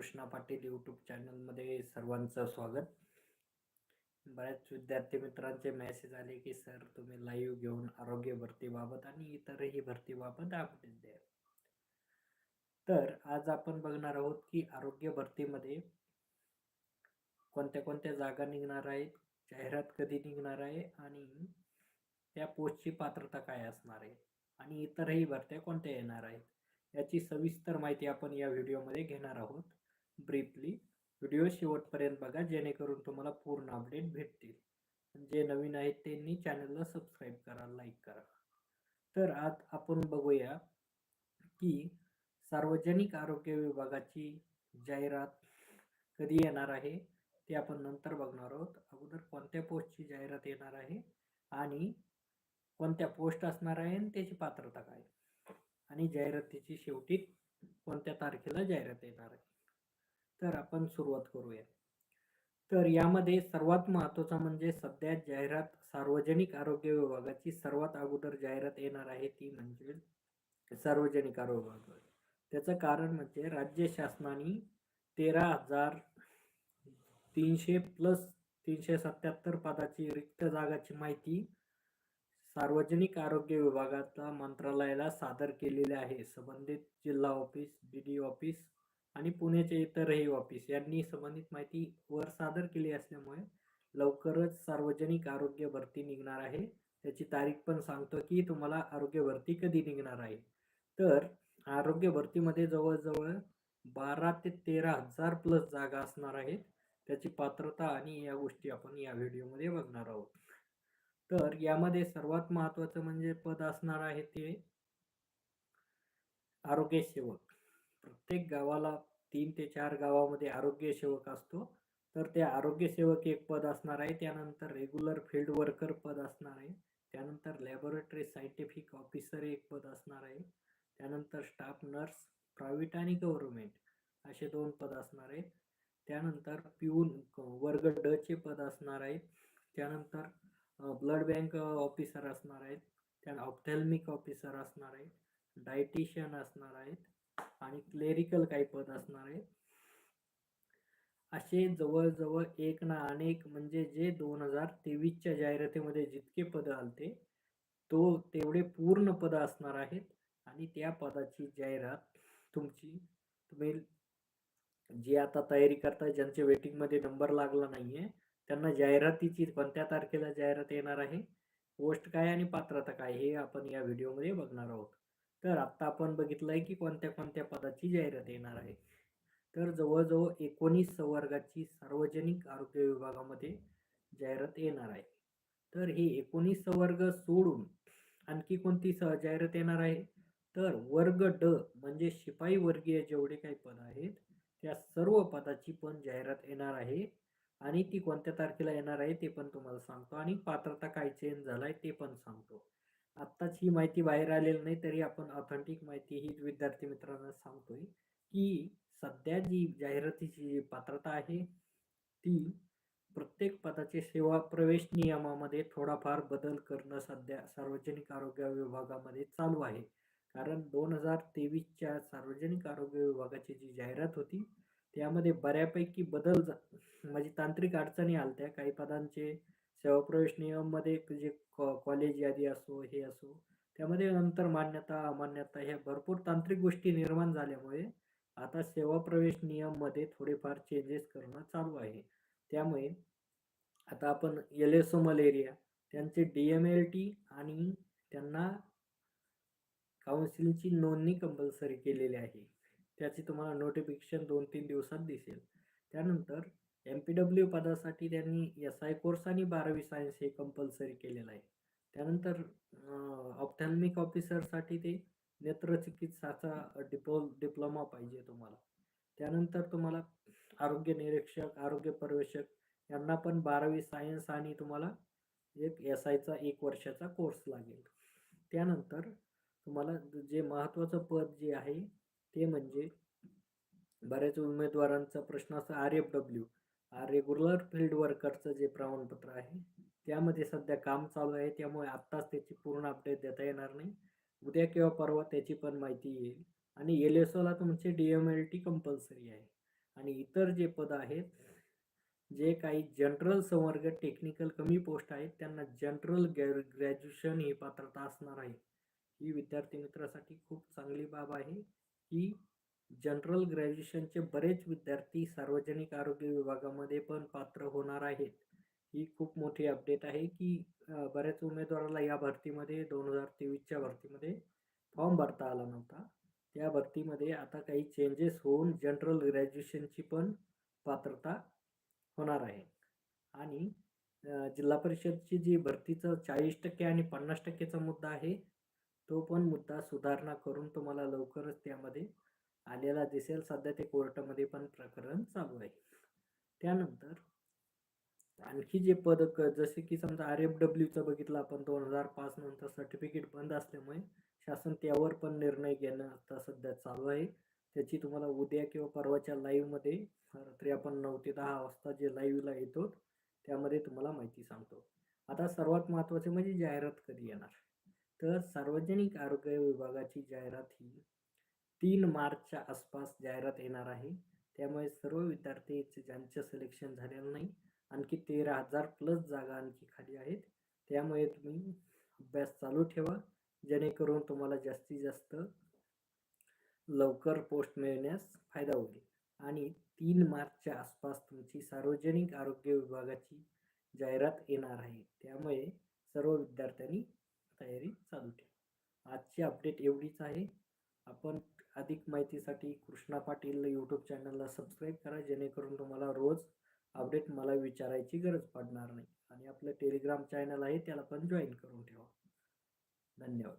Krishna Patil YouTube चॅनलमध्ये सर्वांचं स्वागत. बऱ्याच विद्यार्थी मित्रांचे मेसेज आले की सर तुम्ही लाईव्ह घेऊन आरोग्य भरतीबाबत आणि इतरही भरतीबाबत अपडेट द्या. तर आज आपण बघणार आहोत की आरोग्य भरतीमध्ये कोणत्या कोणत्या जागा निघणार आहेत जाहिरात कधी निघणार आहे आणि त्या पोस्टची पात्रता काय असणार आहे आणि इतरही भरत्या कोणत्या येणार आहेत याची सविस्तर माहिती आपण या व्हिडिओमध्ये घेणार आहोत. ब्रीफली व्हिडिओ शेवटपर्यंत बघा जेणेकरून तुम्हाला पूर्ण अपडेट भेटतील. जे नवीन आहेत त्यांनी चॅनलला सबस्क्राईब करा लाईक करा. तर आज आपण बघूया की सार्वजनिक आरोग्य विभागाची जाहिरात कधी येणार आहे ते आपण नंतर बघणार आहोत. अगोदर कोणत्या पोस्टची जाहिरात येणार आहे आणि कोणत्या पोस्ट असणार आहे आणि त्याची पात्रता काय? आणि जाहिरातीची शेवटी कोणत्या तारखेला जाहिरात येणार आहे? तर आपण सुरुवात करूया. तर यामध्ये सर्वात महत्त्वाचा म्हणजे सध्या जाहिरात सार्वजनिक आरोग्य विभागाची सर्वात अगोदर जाहिरात येणार आहे ती म्हणजे सार्वजनिक आरोग्य विभाग. त्याचं कारण म्हणजे राज्य शासनाने तेरा हजार तीनशे प्लस तीनशे सत्याहत्तर पदाची रिक्त जागाची माहिती सार्वजनिक आरोग्य विभागाच्या मंत्रालयाला सादर केलेले आहे. संबंधित जिल्हा ऑफिस डी डी ऑफिस आणि पुण्याचे इतरही ऑफिस यांनी संबंधित माहिती वर सादर केली असल्यामुळे लवकरच सार्वजनिक आरोग्य भरती निघणार आहे. त्याची तारीख पण सांगतो की तुम्हाला आरोग्य भरती कधी निघणार आहे. तर आरोग्य भरतीमध्ये जवळजवळ बारा ते तेरा हजार प्लस जागा असणार आहेत. त्याची पात्रता आणि या गोष्टी आपण या व्हिडिओमध्ये बघणार आहोत. तर यामध्ये सर्वात महत्त्वाचं म्हणजे पद असणार आहे ते आरोग्य सेवक. प्रत्येक गावाला तीन ते चार गावामध्ये आरोग्य सेवक असतो. तर ते आरोग्य सेवक एक पद असणार आहे. त्यानंतर रेग्युलर फील्ड वर्कर पद असणार आहे. त्यानंतर लॅबोरेटरी सायंटिफिक ऑफिसर एक पद असणार आहे. त्यानंतर स्टाफ नर्स प्रायव्हेट आणि गव्हर्नमेंट असे दोन पद असणार आहेत. त्यानंतर पिऊन वर्ग ड चे पद असणार आहेत. त्यानंतर ब्लड बँक ऑफिसर असणार आहेत. त्या ऑप्थॅल्मिक ऑफिसर असणार आहेत. डायटिशियन असणार आहेत. आणि क्लेरिकल काही पद असणार आहे असे जवळजवळ एक ना अनेक म्हणजे जे दोन हजार तेवीसच्या जाहिरातीमध्ये जितके पद आलते तो तेवढे पूर्ण पद असणार आहेत. आणि त्या पदाची जाहिरात तुमची तुम्ही जे आता तयारी करताय ज्यांचे वेटिंगमध्ये नंबर लागला नाही आहे त्यांना जाहिरातीची कोणत्या तारखेला जाहिरात येणार आहे. पोस्ट काय आणि पात्रता काय हे आपण या व्हिडिओमध्ये बघणार आहोत. तर आत्ता आपण बघितलं आहे की कोणत्या कोणत्या पदाची जाहिरात येणार आहे. तर जवळजवळ एकोणीस संवर्गाची सार्वजनिक आरोग्य विभागामध्ये जाहिरात येणार आहे. तर हे एकोणीस संवर्ग सोडून आणखी कोणती स जाहिरात येणार आहे? तर वर्ग ड म्हणजे शिपाई वर्गीय जेवढे काही पद आहेत त्या सर्व पदाची पण जाहिरात येणार आहे. आणि ती कोणत्या तारखेला येणार आहे ते पण तुम्हाला सांगतो. आणि पात्रता काय चेंज झाला आहे ते पण सांगतो. आत्ताच ही माहिती बाहेर आलेली नाही तरी आपण ऑथेंटिक माहिती ही विद्यार्थी मित्रांना सांगतोय की सध्या जी जाहिरातीची पात्रता आहे ती प्रत्येक पदाचे सेवा प्रवेश नियमामध्ये थोडाफार बदल करणं सध्या सार्वजनिक आरोग्य विभागामध्ये चालू आहे. कारण दोन हजार तेवीसच्या सार्वजनिक आरोग्य विभागाची जी जाहिरात होती त्यामध्ये बऱ्यापैकी बदल म्हणजे तांत्रिक अडचणी आल्या काही पदांचे सेवाप्रवेश नियममध्ये जे कॉलेज यादी असो हे असो त्यामध्ये नंतर मान्यता अमान्यता ह्या भरपूर तांत्रिक गोष्टी निर्माण झाल्यामुळे आता सेवा प्रवेश नियममध्ये थोडेफार चेंजेस करणं चालू आहे. त्यामुळे आता आपण एल एस ओ मलेरिया त्यांचे डी एम एल टी आणि त्यांना काउन्सिलची नोंदणी कंपल्सरी केलेली आहे. त्याची तुम्हाला नोटिफिकेशन दोन तीन दिवसात दिसेल. त्यानंतर एम पी डब्ल्यू पदासाठी त्यांनी एस आय कोर्स आणि बारावी सायन्स हे कंपल्सरी केलेलं आहे. त्यानंतर ऑप्थॅल्मिक ऑफिसरसाठी ते नेत्रचिकित्साचा डिप्लो डिप्लोमा पाहिजे तुम्हाला. त्यानंतर तुम्हाला आरोग्य निरीक्षक आरोग्य पर्यवेक्षक यांना पण बारावी सायन्स आणि तुम्हाला एक एस आयचा एक वर्षाचा कोर्स लागेल. त्यानंतर तुम्हाला जे महत्त्वाचं पद जे आहे ते म्हणजे बऱ्याच उमेदवारांचा प्रश्न असा R F W regular field वर्करचं जे प्रमाणपत्र आहे त्यामध्ये सध्या काम चालू आहे. त्यामुळे आत्ताच त्याची पूर्ण अपडेट देता येणार नाही. उद्या किंवा परवा त्याची पण माहिती येईल. आणि एल एस ओला तुमचे D M L T compulsory आहे. आणि इतर जे पद आहेत जे काही जनरल संवर्ग टेक्निकल कमी पोस्ट आहेत त्यांना जनरल ग्रॅज्युएशन ही पात्रता असणार आहे. ही विद्यार्थी मित्रासाठी खूप चांगली बाब आहे. की जनरल ग्रॅज्युएशनचे बरेच विद्यार्थी सार्वजनिक आरोग्य विभागामध्ये पण पात्र होणार आहेत. ही खूप मोठी अपडेट आहे की बऱ्याच उमेदवाराला या भरतीमध्ये दोन हजार तेवीसच्या भरतीमध्ये फॉर्म भरता आला नव्हता. त्या भरतीमध्ये आता काही चेंजेस होऊन जनरल ग्रॅज्युएशनची पण पात्रता होणार आहे. आणि जिल्हा परिषदची जी भरतीचं चाळीस टक्के आणि पन्नास टक्केचा मुद्दा आहे तो पण मुद्दा सुधारणा करून तुम्हाला लवकरच त्यामध्ये आलेला दिसेल. सध्या ते कोर्टामध्ये पण प्रकरण चालू आहे. त्यानंतर आणखी जे पदक जसे की समजा आर एफ डब्ल्यूचं बघितलं आपण दोन हजार पाच नंतर सर्टिफिकेट बंद असल्यामुळे शासन त्यावर पण निर्णय घेणं आता सध्या चालू आहे. त्याची तुम्हाला उद्या किंवा परवाच्या लाईव्हमध्ये रात्री आपण नऊ ते दहा वाजता जे लाईव्हला येतो त्यामध्ये तुम्हाला माहिती सांगतो. आता सर्वात महत्त्वाचे म्हणजे जाहिरात कधी येणार? तर सार्वजनिक आरोग्य विभागाची जाहिरात ही तीन मार्चच्या आसपास जाहिरात येणार आहे. त्यामुळे सर्व विद्यार्थी ज्यांचं सिलेक्शन झालेलं नाही आणखी तेरा हजार प्लस जागा आणखी खाली आहेत. त्यामुळे तुम्ही अभ्यास चालू ठेवा. जेणेकरून तुम्हाला जास्तीत जास्त लवकर पोस्ट मिळण्यास फायदा होईल. आणि तीन मार्चच्या आसपास तुमची सार्वजनिक आरोग्य विभागाची जाहिरात येणार आहे. त्यामुळे सर्व विद्यार्थ्यांनी तयारी चालू ठेवा. आजची अपडेट एवढीच आहे. आपण अधिक माहितीसाठी कृष्णा पाटील यूट्यूब चॅनलला सबस्क्राईब करा जेणेकरून तुम्हाला रोज अपडेट मला विचारायची गरज पडणार नाही. आणि आपलं टेलिग्राम चॅनल आहे त्याला पण जॉईन करून ठेवा. धन्यवाद.